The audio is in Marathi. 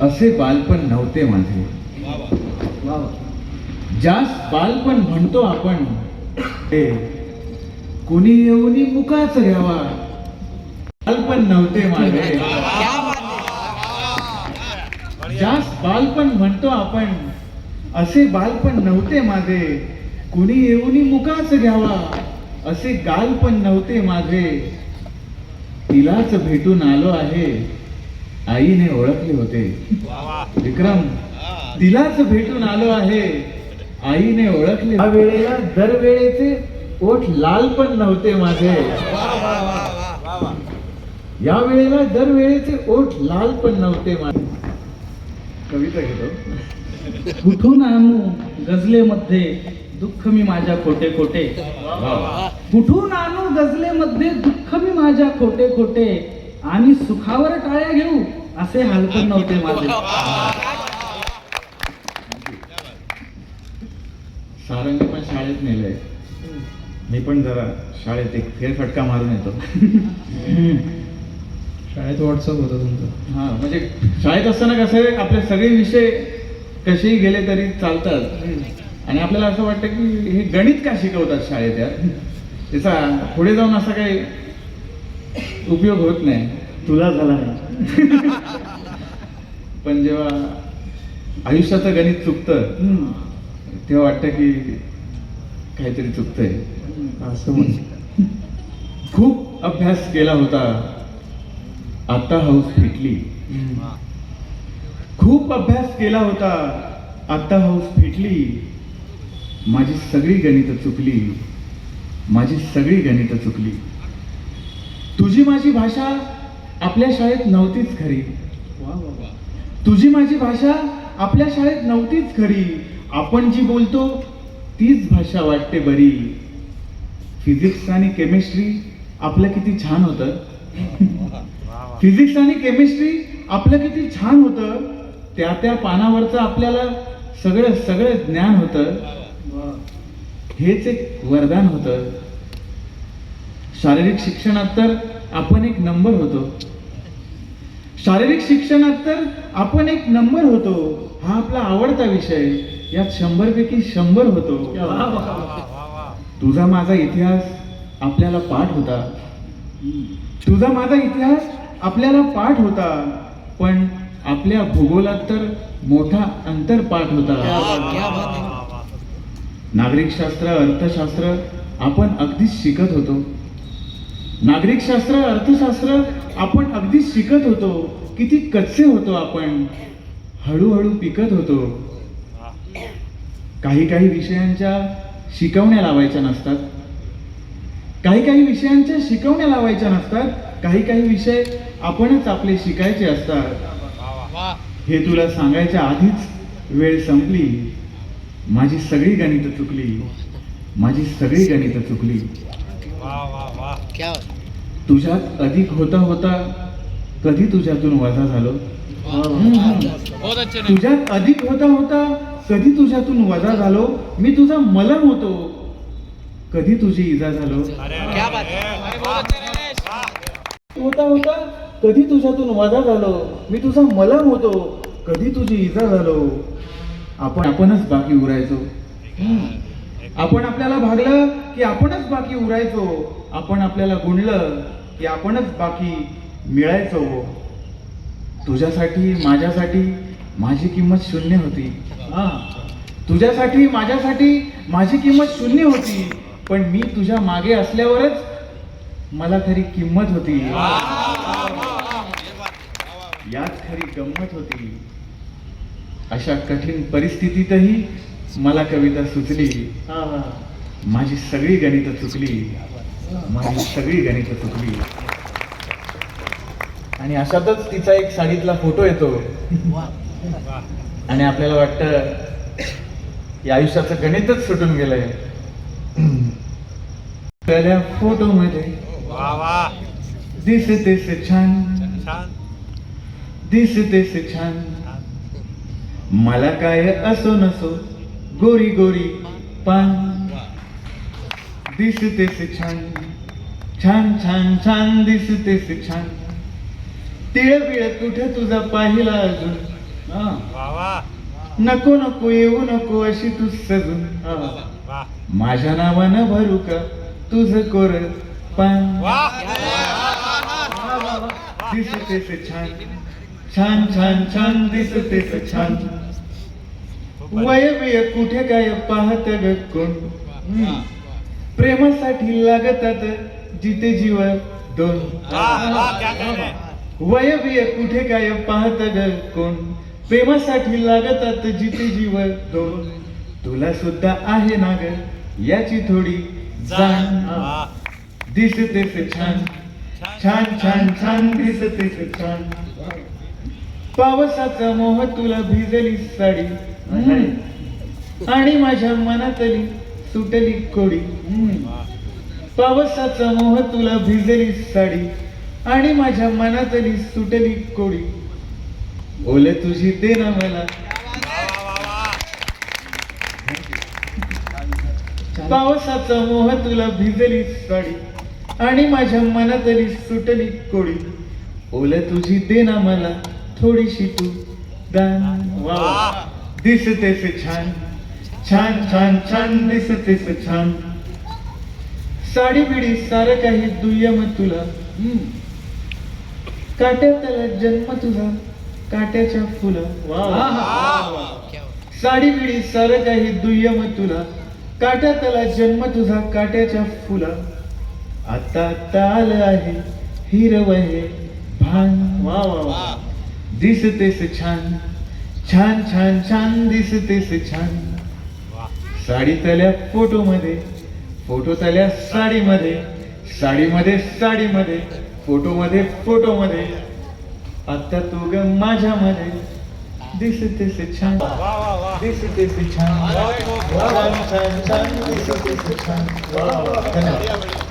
असे बालपण नव्हते माझे. जास्त बालपण म्हणतो आपण कोणी कुणी मुकाच घ्यावा. बालपण नव्हते माझे. जास्त बालपण म्हणतो आपण असे बालपण नव्हते माझे. कुणी येऊनी मुकाच घ्यावा. असे गालपण नव्हते माझे. तिलाच भेटून आलो आहे. आईने ओळखले होते. विक्रम तिलाच भेटून आलो आहे. आईने ओळखले या वेळेला दरवेळेचे ओठ लाल पण नव्हते माझे. या वेळेला दरवेळेचे ओठ लाल पण नव्हते माझे. कविता घेतो. कुठून आणू गझलेमध्ये? दुःख मी माझ्या खोटे खोटे. कुठून आणू गझलेमध्ये दुःख मी माझ्या खोटे खोटे? आणि सुखावर टाळ्या घेऊ असे हालपण नव्हते माझे. सारंगी पण शाळेत नेलंय. मी पण जरा शाळेत एक फेरफटका मारून येतो. शाळेत व्हॉट्सअप होतं तुमचं. हा म्हणजे शाळेत असताना कसं आपले सगळे विषय कसेही गेले तरी चालतात. आणि आपल्याला असं वाटतं की हे गणित का शिकवतात शाळेत यार? त्याचा पुढे जाऊन असा काही उपयोग होत नाही. तुला झाला नाही. पण जेव्हा आयुष्याचं गणित चुकतं तेव्हा वाटतं की काहीतरी चुकतंय. असं म्हण खूप अभ्यास केला होता. आता हाऊस फिटली. खूप अभ्यास केला होता. आता हाऊस फिटली. माझी सगळी गणित चुकली. माझी सगळी गणित चुकली. तुझी माझी भाषा आपल्या शाळेत नव्हतीच खरी. तुझी माझी भाषा आपल्या शाळेत नव्हतीच खरी. आपण जी बोलतो तीच भाषा वाटते बरी. फिजिक्स आणि केमिस्ट्री आपलं किती छान होतं. फिजिक्स आणि केमिस्ट्री आपलं किती छान होतं. त्या त्या पानावरचं आपल्याला सगळं सगळं ज्ञान होतं. हेच एक वरदान होतं. शारीरिक शिक्षणात तर आपण एक नंबर होतो. शारीरिक शिक्षणात तर आपण एक नंबर होतो. हा आपला आवडता विषय. यात शंभर पैकी शंभर होतो तुझा माझा इतिहास आपल्याला पाठ होता. तुझा माझा इतिहास आपल्याला पाठ होता. पण आपल्या भूगोलात तर मोठा अंतर पाठ होता. नागरिकशास्त्र अर्थशास्त्र आपण अगदीच शिकत होतो. नागरिकशास्त्र अर्थशास्त्र आपण अगदीच शिकत होतो. किती कच्चे होतो आपण. हळूहळू पिकत होतो. काही काही विषयांच्या शिकवण्या लावायच्या नसतात. काही काही विषयांच्या शिकवण्या लावायच्या नसतात. काही काही विषय आपणच आपले शिकायचे असतात. हे तुला सांगायच्या आधीच वेळ संपली. माझी सगळी गणितं चुकली. माझी सगळी गणितं चुकली. तुझ्यात अधिक होता होता कधी तुझ्यातून वजा झालो? तुझ्यात अधिक होता होता कधी तुझ्यातून वजा झालो? मी तुझा मलम होतो. कधी तुझी इजा झालो? होता होता कधी तुझ्यातून वजा झालो? मी तुझा मलम होतो. कधी तुझी इजा झालो? आपण आपणच बाकी उरायचो. आपण आपल्याला भागलं की आपणच बाकी उरायचो. आपण आपल्याला गुणलं की आपणच बाकी मिळायचो. तुझ्यासाठी माझ्यासाठी माझी किंमत शून्य होती. हा. तुझ्यासाठी माझ्यासाठी माझी किंमत शून्य होती. पण मी तुझ्या मागे असल्यावरच मला खरी किंमत होती. यात खरी गंमत होती. अशा कठीण परिस्थितीतही मला कविता सुचली. माझी सगळी गणित चुकली. माझी सगळी गणित चुकली. आणि अशातच तिचा एक साडीतला फोटो येतो. आणि आपल्याला वाटतं की आयुष्याचं गणितच सुटून गेलंय. त्या फोटो मध्ये दिसतेस छान. दिसतेस छान. मला काय असो नसो गोरी गोरी पान. दिसतेस छान छान छान छान दिसतेस छान. तिळ बिळ कुठे तुझा पाहिला अजून? हा. नको नको येऊ नको अशी तू सजून. माझ्या नावानं भरू का तुझ कोर पान? दिसतेस छान. छान छान छान दिसतेस छान. वय कुठे काय पाहत ग कोण. प्रेमासाठी लागतात जिथे जीव दोन. वय कुठे काय पाहत ग कोण? प्रेमासाठी लागतात जिथे जीव दोन. तुला सुद्धा आहे ना ग? याची थोडी जाण. दिसतेस छान. छान छान छान दिसतेस छान. पावसाचा मोह तुला भिजली साडी. आणि माझ्या मनातली सुटली कोडी. पावसाचा मोह तुला भिजली साडी. आणि माझ्या मनातली सुटली कोडी ओले तुझी दे ना मला. पावसाचा मोह तुला भिजली साडी. आणि माझ्या मनातली सुटली कोडी ओले तुझी दे ना मला. थोडीशी तू दान वा. दिसतेस छान छान छान छान दिसतेस छान. साडी बिडी सारं काही दुय्यम तुला. काट्यातला जन्म तुझा काट्याच्या फुलं. साडी बिडी सारं काही दुय्यम तुला काट्यातला जन्म तुझा काट्याच्या फुला. आता आलं आहे हिरव हे भान. वा वा वा दिसतेस छान छान छान छान दिसतेस छान. साडी तल्या फोटो मध्ये फोटो तल्या साडीमध्ये साडीमध्ये साडीमध्ये फोटो मध्ये फोटो मध्ये आता तू ग माझ्यामध्ये. दिसतेस छान दिसतेस छान. छान छान छान दिसतेस छान. धन्यवाद.